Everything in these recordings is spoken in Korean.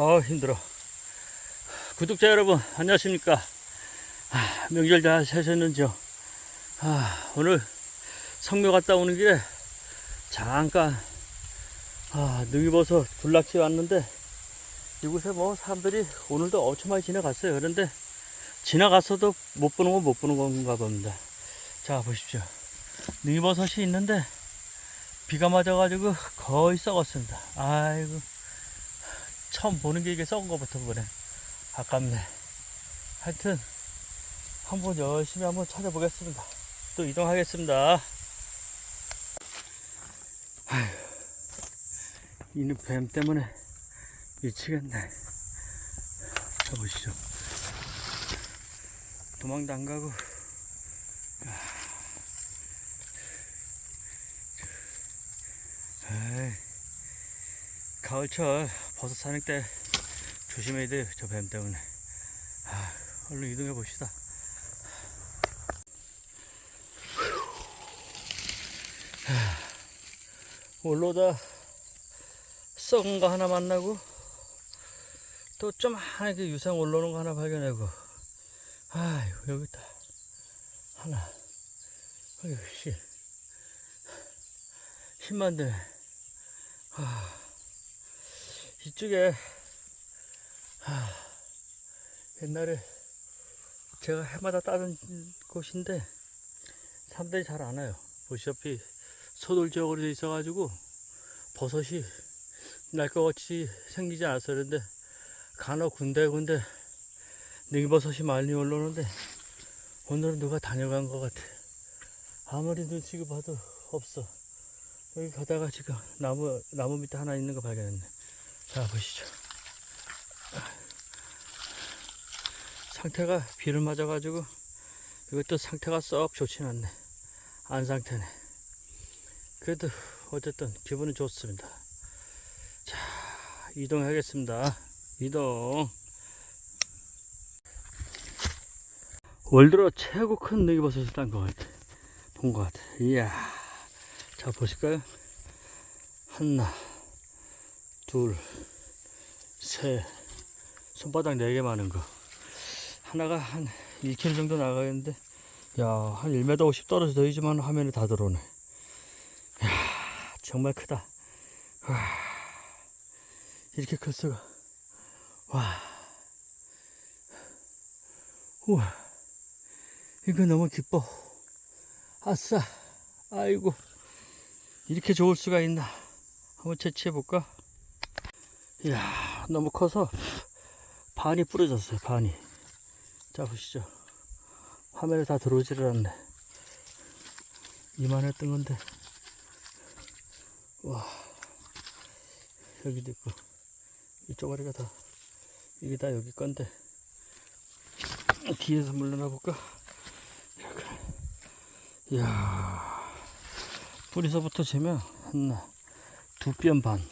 아 힘들어. 구독자 여러분 안녕하십니까? 아, 명절 잘 사셨는지요? 아, 오늘 성묘 갔다 오는 길에 잠깐 아, 능이버섯 군락지 왔는데 이곳에 뭐 사람들이 오늘도 엄청 많이 지나갔어요. 그런데 지나갔어도 못 보는 건 못 보는 건가 봅니다. 자 보십시오. 능이버섯이 있는데 비가 맞아가지고 거의 썩었습니다. 아이고 처음 보는 게 이게 썩은 거부터 보네. 아깝네. 하여튼 한번 열심히 한번 찾아보겠습니다. 또 이동하겠습니다. 아휴, 이는 뱀 때문에 미치겠네. 자 보시죠. 도망도 안 가고. 에이, 가을철 버섯 사는 때 조심해야 돼요. 저 뱀 때문에. 아, 얼른 이동해 봅시다. 올로다 썩은 거 하나 만나고 또 좀 하나게 유상 올라오는 거 하나 발견하고 아이고 여기 있다 하나 어휴 씨 힘만 드네 아, 이쪽에 아, 옛날에 제가 해마다 따던 곳인데 사람들이 잘 안 와요 보시다시피 소돌 지역으로 돼 있어 가지고 버섯이 날 것 같이 생기지 않았어요. 그런데 간혹 군데군데 능이버섯이 많이 올라오는데 오늘은 누가 다녀간 것 같아. 아무리 눈치고 봐도 없어. 여기 가다가 지금 나무 나무 밑에 하나 있는 거 발견했네. 자 보시죠. 상태가 비를 맞아 가지고 이것도 상태가 썩 좋진 않네. 안 상태네. 그래도 어쨌든 기분은 좋습니다. 자, 이동하겠습니다. 이동. 올 들어 최고 큰 느기버섯을 딴 것 같아. 본 것 같아. 이야. 자, 보실까요? 하나, 둘, 셋. 손바닥 4개 많은 거. 하나가 한 1kg 정도 나가겠는데, 야, 한 1m 50 떨어져 더이지만 화면에 다 들어오네. 정말 크다. 와, 이렇게 클 수가. 와. 우와. 이거 너무 기뻐. 아싸. 아이고. 이렇게 좋을 수가 있나. 한번 채취해 볼까? 이야, 너무 커서 반이 부러졌어요, 반이. 자, 보시죠. 화면에 다 들어오지를 않네. 이만했던 건데. 와 여기도 있고 이쪽 아래가 다 이게 다 여기 건데 뒤에서 물러나 볼까 이야 뿌리서부터 재면 하나 두뼘 반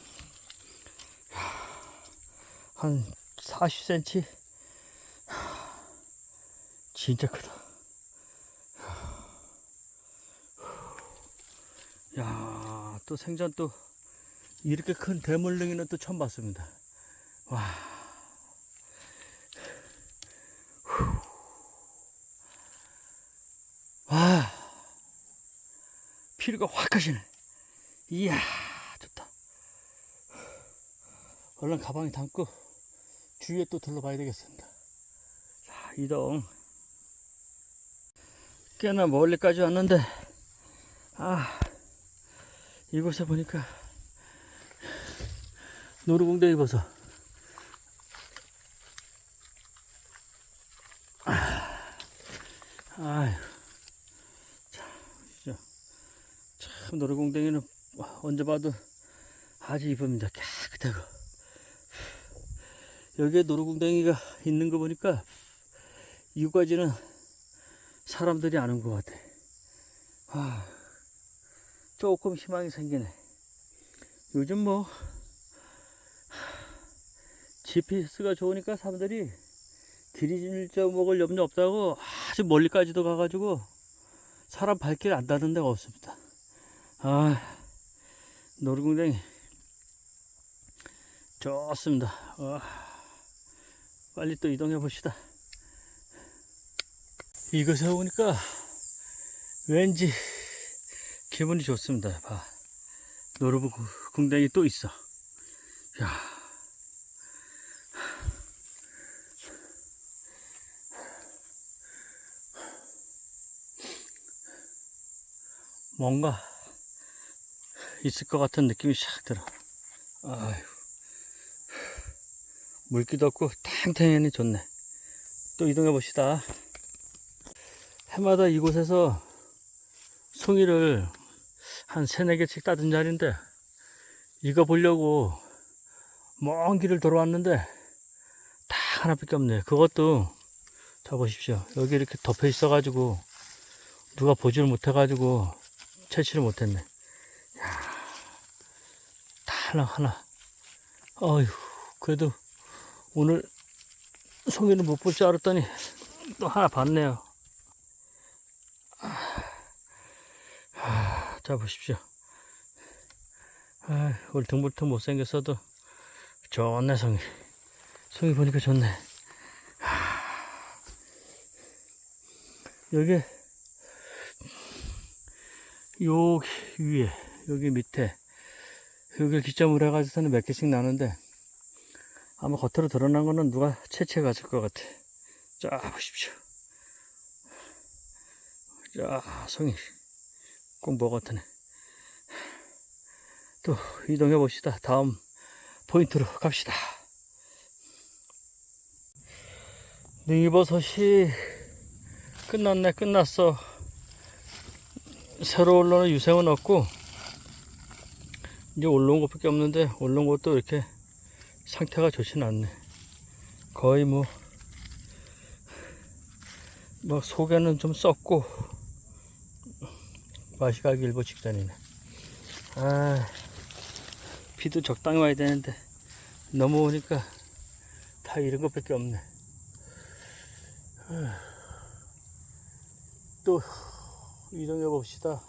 한 40cm 진짜 크다 야, 또 생전 또 이렇게 큰 대물릉이는 또 처음 봤습니다. 와. 와. 피부가 확 가시네. 이야, 좋다. 얼른 가방에 담고 주위에 또 둘러봐야 되겠습니다. 자, 이동. 꽤나 멀리까지 왔는데, 아. 이곳에 보니까 노루궁뎅이 버섯 아휴 자 보시죠 참 노루궁뎅이는 언제 봐도 아주 이쁩니다 깨끗하고 여기에 노루궁뎅이가 있는 거 보니까 이거까지는 사람들이 아는 것 같아 아. 조금 희망이 생기네. 요즘 뭐 GPS가 좋으니까 사람들이 길이 좀 먹을 염려 없다고 아주 멀리까지도 가가지고 사람 발길 안 닿는 데가 없습니다. 아, 노루궁뎅이 좋습니다. 와, 빨리 또 이동해 봅시다. 이것에 오니까 왠지 기분이 좋습니다. 봐. 구- 궁뎅이 또 있어. 야. 뭔가 있을 것 같은 느낌이 샥 들어. 아휴. 물기도 없고 탱탱하니 좋네. 또 이동해 봅시다. 해마다 이곳에서 송이를 한 세네 개씩 따던 자리인데 이거 보려고 먼 길을 돌아왔는데 딱 하나밖에 없네. 그것도 자 보십시오. 여기 이렇게 덮여 있어 가지고 누가 보지를 못해 가지고 채취를 못했네. 야, 다 하나 하나. 어휴, 그래도 오늘 송이를 못 볼 줄 알았더니 또 하나 봤네요. 아, 자 보십시오. 아, 울퉁불퉁 못생겼어도 좋네 송이. 송이 보니까 좋네. 하, 여기 요 위에 여기 밑에 여기 기점으로 해가지고서는 몇 개씩 나는데 아마 겉으로 드러난 거는 누가 채취해 갔을 것 같아. 자 보십시오. 자 송이 꼭 먹었더네. 또 이동해 봅시다. 다음 포인트로 갑시다. 능이버섯이 끝났네, 끝났어. 새로 올라오는 유생은 없고, 이제 올라온 것밖에 없는데, 올라온 것도 이렇게 상태가 좋지는 않네. 거의 뭐, 뭐, 속에는 좀 썩고, 맛이 가기 일보 직전이네. 아, 비도 적당히 와야 되는데, 넘어오니까 다 이런 것밖에 없네. 또 이동해 봅시다.